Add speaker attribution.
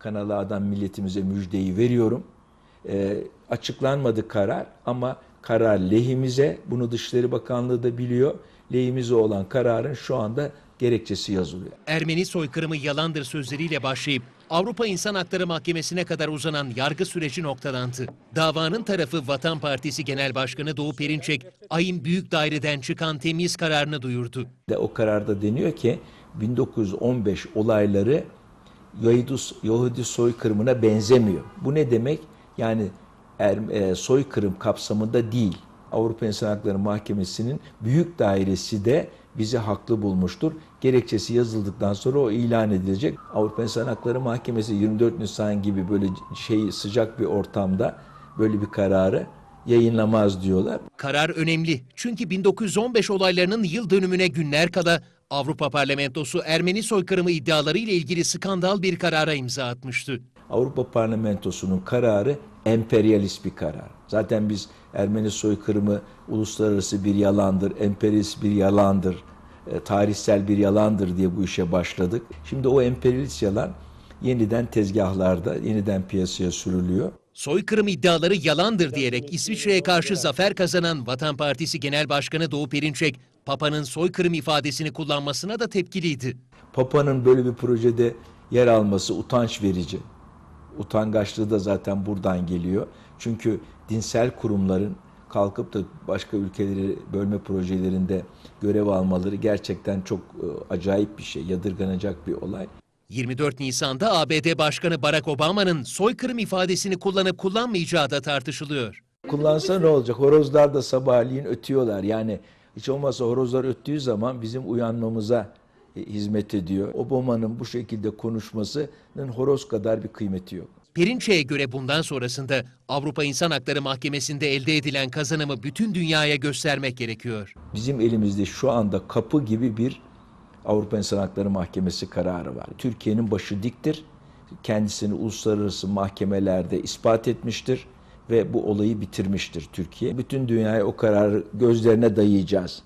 Speaker 1: Kanal A'dan milletimize müjdeyi veriyorum. Ee, açıklanmadı karar ama karar lehimize. Bunu Dışişleri Bakanlığı da biliyor. Lehimize olan kararın şu anda gerekçesi yazılıyor.
Speaker 2: Ermeni soykırımı yalandır sözleriyle başlayıp Avrupa İnsan Hakları Mahkemesi'ne kadar uzanan yargı süreci noktalandı. Davanın tarafı Vatan Partisi Genel Başkanı Doğu Perinçek, ayın büyük daireden çıkan temyiz kararını duyurdu.
Speaker 1: De o kararda deniyor ki 1915 olayları Yahudi, soykırımına benzemiyor. Bu ne demek? Yani er, e, soykırım kapsamında değil. Avrupa İnsan Hakları Mahkemesi'nin büyük dairesi de bizi haklı bulmuştur. Gerekçesi yazıldıktan sonra o ilan edilecek. Avrupa İnsan Hakları Mahkemesi 24 Nisan gibi böyle şey sıcak bir ortamda böyle bir kararı yayınlamaz diyorlar.
Speaker 2: Karar önemli çünkü 1915 olaylarının yıl dönümüne günler kala Avrupa Parlamentosu Ermeni soykırımı iddiaları ile ilgili skandal bir karara imza atmıştı.
Speaker 1: Avrupa Parlamentosu'nun kararı emperyalist bir karar. Zaten biz Ermeni soykırımı uluslararası bir yalandır, emperyalist bir yalandır, e, tarihsel bir yalandır diye bu işe başladık. Şimdi o emperyalist yalan yeniden tezgahlarda, yeniden piyasaya sürülüyor.
Speaker 2: Soykırım iddiaları yalandır diyerek İsviçre'ye karşı zafer kazanan Vatan Partisi Genel Başkanı Doğu Perinçek, Papa'nın soykırım ifadesini kullanmasına da tepkiliydi.
Speaker 1: Papa'nın böyle bir projede yer alması utanç verici. Utangaçlığı da zaten buradan geliyor. Çünkü dinsel kurumların kalkıp da başka ülkeleri bölme projelerinde görev almaları gerçekten çok e, acayip bir şey, yadırganacak bir olay.
Speaker 2: 24 Nisan'da ABD Başkanı Barack Obama'nın soykırım ifadesini kullanıp kullanmayacağı da tartışılıyor.
Speaker 1: Kullansa ne olacak? Horozlar da sabahleyin ötüyorlar. Yani hiç olmazsa horozlar öttüğü zaman bizim uyanmamıza e, hizmet ediyor. Obama'nın bu şekilde konuşmasının horoz kadar bir kıymeti yok.
Speaker 2: Perinçek'e göre bundan sonrasında Avrupa İnsan Hakları Mahkemesi'nde elde edilen kazanımı bütün dünyaya göstermek gerekiyor.
Speaker 1: Bizim elimizde şu anda kapı gibi bir Avrupa İnsan Hakları Mahkemesi kararı var. Türkiye'nin başı diktir. Kendisini uluslararası mahkemelerde ispat etmiştir ve bu olayı bitirmiştir Türkiye. Bütün dünyaya o kararı gözlerine dayayacağız.